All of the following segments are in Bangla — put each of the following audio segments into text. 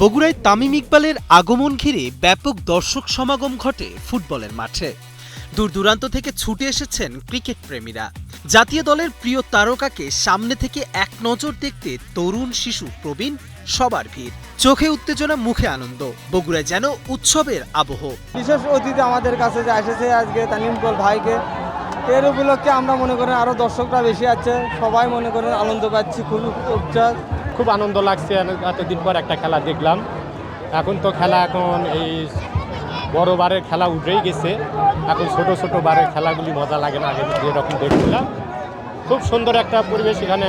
বগুড়ায় তামিম ইকবালের আগমন ঘিরে ব্যাপক দর্শক সমাগম ঘটে ফুটবলের মাঠে। দূর দূরান্ত থেকে ছুটে এসেছেন ক্রিকেট প্রেমীরা। জাতীয় দলের প্রিয় তারকাকে সামনে থেকে এক নজর দেখতে তরুণ শিশু প্রবীণ, সবার ভিড়। চোখে উত্তেজনা, মুখে আনন্দ। বগুড়ায় যেন উৎসবের আবহ। বিশেষ অতিথি আমাদের কাছে যে এসেছে আজকে তানিম ইকবাল ভাইকে, এর উপলক্ষে আমরা মনে করেন আরও দর্শকরা বেশি আছে, সবাই মনে করেন আনন্দ পাচ্ছি খুব উচ্ছ্বাস খুব আনন্দ লাগছে। এতদিন পর একটা খেলা দেখলাম। এখন তো খেলা এখন এই বড় বারের খেলা উঠেই গেছে। এখন ছোট ছোট বারের খেলাগুলি মজা লাগে না, আগে যেরকম দেখছিলাম। খুব সুন্দর একটা পরিবেশ এখানে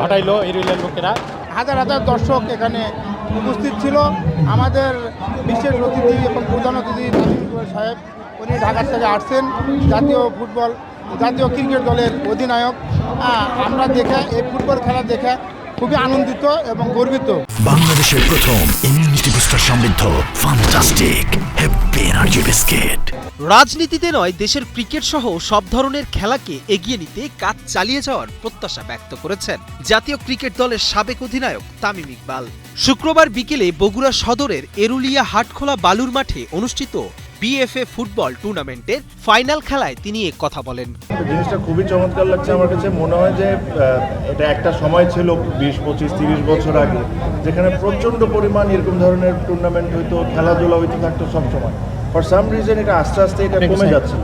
ঘটাইলো এরিয়ার লোকেরা। হাজার হাজার দর্শক এখানে উপস্থিত ছিল। আমাদের বিশেষ অতিথি এবং প্রধান অতিথি সাহেব, উনি ঢাকা থেকে আসছেন। জাতীয় ফুটবল, জাতীয় ক্রিকেট দলের অধিনায়ক। আমরা দেখে, এই ফুটবল খেলা দেখে খুবই আনন্দিত এবং গর্বিত। বাংলাদেশের প্রথম ইমিউনিটি বুস্টার সমৃদ্ধ ফান্টাস্টিক হ্যাপি এনার্জি বিস্কিট রাজনীতিতে নয় দেশের ক্রিকেট সহ সব ধরনের খেলাকে এগিয়ে নিতে কাজ চালিয়ে যাওয়ার প্রত্যাশা ব্যক্ত করেছেন জাতীয় ক্রিকেট দলের সাবেক অধিনায়ক তামিম ইকবাল। শুক্রবার বিকেলে বগুড়া সদরের এরুলিয়া হাটখোলা বালুর মাঠে অনুষ্ঠিত বিএফএ ফুটবল টুর্নামেন্টের ফাইনাল খেলায় তিনি এক কথা বলেন। জিনিসটা খুবই চমৎকার লাগছে আমার কাছে। মনে হয় যে এটা একটা সময় ছিল বিশ পঁচিশ তিরিশ বছর আগে যেখানে প্রচণ্ড পরিমাণ এরকম ধরনের টুর্নামেন্ট হইতো খেলাধুলা হইতে থাকতো সবসময় ফর সাম রিজন এটা আস্তে আস্তে এটা কমে যাচ্ছিল।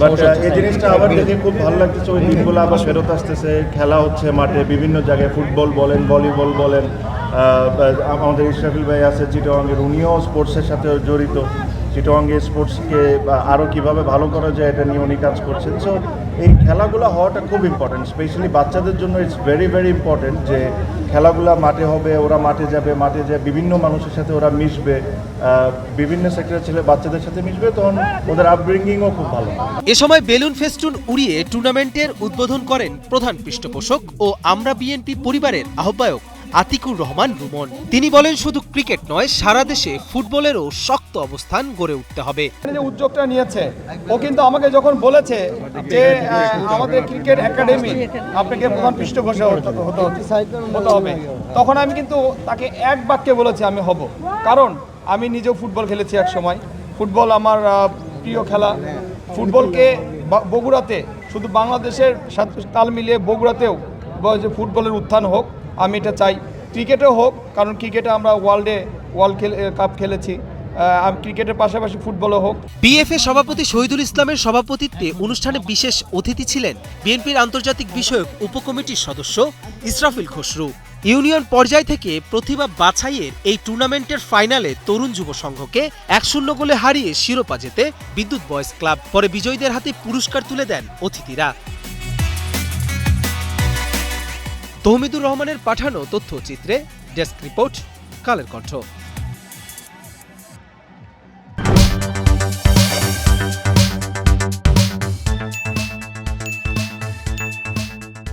বাট এই জিনিসটা আবার দেখে খুব ভালো লাগতেছে। ওই দিনগুলো আবার ফেরত আসতেছে। খেলা হচ্ছে মাঠে বিভিন্ন জায়গায় ফুটবল বলেন ভলিবল বলেন। আমাদের ইশরাফিল ভাই আছে চিটোয়াঙ্গের উনিও স্পোর্টসের সাথে জড়িত। চিটোয়াঙ্গে স্পোর্টসকে আরও কীভাবে ভালো করা যায় এটা নিয়ে উনি কাজ করছেন। সো এই খেলাগুলো হওয়াটা খুব ইম্পর্টেন্ট স্পেশালি বাচ্চাদের জন্য ইটস ভেরি ভেরি ইম্পর্টেন্ট যে খেলাগুলো মাঠে হবে, ওরা মাঠে যাবে, মাঠে যায় বিভিন্ন মানুষের সাথে ওরা মিশবে বিভিন্ন সেক্টরের ছেলে বাচ্চাদের সাথে মিশবে, তখন ওদের আপব্রিঙ্গিংও খুব ভালো এ সময় বেলুন ফেস্টুন উড়িয়ে টুর্নামেন্টের উদ্বোধন করেন প্রধান পৃষ্ঠপোষক ও আমরা বিএনপি পরিবারের আহ্বায়ক আতিকুর রহমান রুমন। তিনি বলেন, শুধু ক্রিকেট নয়, সারা দেশে ফুটবলেরও শক্ত অবস্থান গড়ে উঠতে হবে। যে উদ্যোগটা নিয়েছে, ও কিন্তু আমাকে যখন বলেছে যে আমাদের ক্রিকেট একাডেমি আপনাকে প্রধান পৃষ্ঠপোষক হতে হবে, তখন আমি কিন্তু তাকে এক বাক্যে বলেছি, আমি হব। কারণ আমি নিজেও ফুটবল খেলেছি এক সময়। ফুটবল আমার প্রিয় খেলা। ফুটবলকে বগুড়াতে, শুধু বাংলাদেশের সাথে তাল মিলিয়ে বগুড়াতেও যে ফুটবলের উত্থান হোক আমি এটা চাই। ক্রিকেটেও হোক, কারণ ক্রিকেটে আমরা ওয়ার্ল্ডে, ওয়ার্ল্ড কাপ খেলেছি। ক্রিকেটের পাশাপাশি ফুটবলও হোক। বিএফএ সভাপতি শহীদুল ইসলামের সভাপতিত্বে অনুষ্ঠানে বিশেষ অতিথি ছিলেন বিএনপির আন্তর্জাতিক বিষয়ক উপকমিটির সদস্য ইসরাফিল খসরু। ইউনিয়ন পর্যায় থেকে প্রতিভা বাছাইয়ের এই টুর্নামেন্টের ফাইনালে তরুণ যুব সংঘকে এক শূন্য গোলে হারিয়ে শিরোপা জেতে বিদ্যুৎ বয়েজ ক্লাব, পরে বিজয়ীদের হাতে পুরস্কার তুলে দেন অতিথিরা। তহমিদুর রহমানের পাঠানো তথ্যচিত্রে ডেস্ক রিপোর্ট কালের কণ্ঠ।